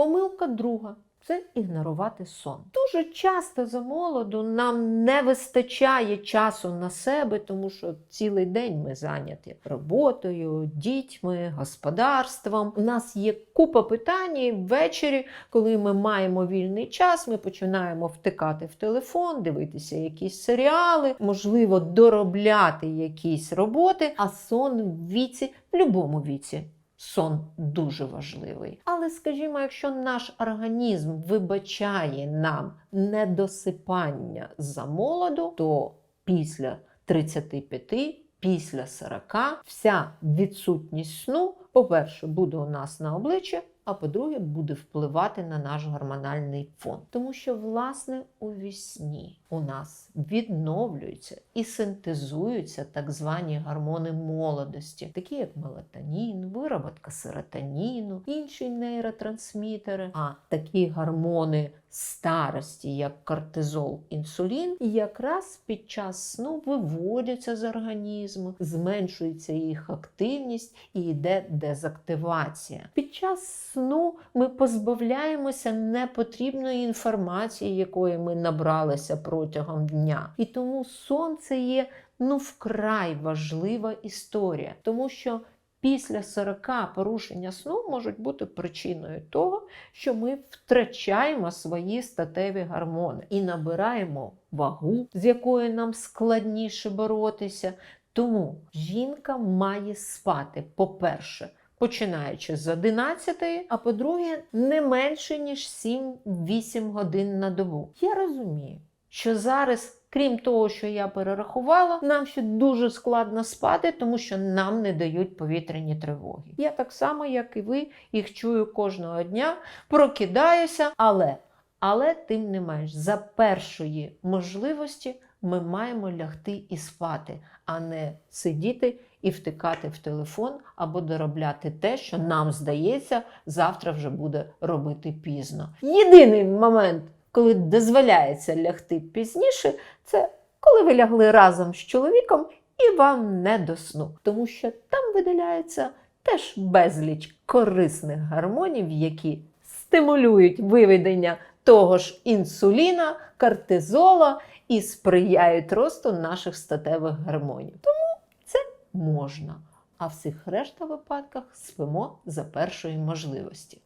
Помилка друга. Це ігнорувати сон. Дуже часто за молоду нам не вистачає часу на себе, тому що цілий день ми зайняті роботою, дітьми, господарством. У нас є купа питань і ввечері, коли ми маємо вільний час, ми починаємо втикати в телефон, дивитися якісь серіали, можливо, доробляти якісь роботи, а сон в віці, в будь-якому віці. Сон дуже важливий. Але скажімо, якщо наш організм вибачає нам недосипання за молоду, то після 35, після 40 вся відсутність сну, по-перше, буде у нас на обличчі, а по-друге, буде впливати на наш гормональний фон. Тому що, власне, у вісні у нас відновлюються і синтезуються так звані гормони молодості, такі як мелатонін, вироботка серотоніну, інші нейротрансмітери, а такі гормони старості, як кортизол, інсулін, якраз під час сну виводяться з організму, зменшується їх активність і йде дезактивація. Під час сну ми позбавляємося непотрібної інформації, якої ми набралися протягом дня. І тому сон це є ну вкрай важлива історія, тому що після 40 порушення сну можуть бути причиною того, що ми втрачаємо свої статеві гормони і набираємо вагу, з якою нам складніше боротися. Тому жінка має спати, по-перше, починаючи з 11, а по-друге, не менше ніж 7-8 годин на добу. Я розумію, що зараз. Крім того, що я перерахувала, нам ще дуже складно спати, тому що нам не дають повітряні тривоги. Я так само, як і ви, їх чую кожного дня, прокидаюся, але, але тим не менш, за першої можливості ми маємо лягти і спати, а не сидіти і втикати в телефон або доробляти те, що нам здається, завтра вже буде робити пізно. Єдиний момент, коли дозволяється лягти пізніше, це коли ви лягли разом з чоловіком і вам не до сну, тому що там виділяється теж безліч корисних гормонів, які стимулюють виведення того ж інсуліна, кортизола і сприяють росту наших статевих гормонів. Тому це можна. А в всіх решта випадках спимо за першої можливості.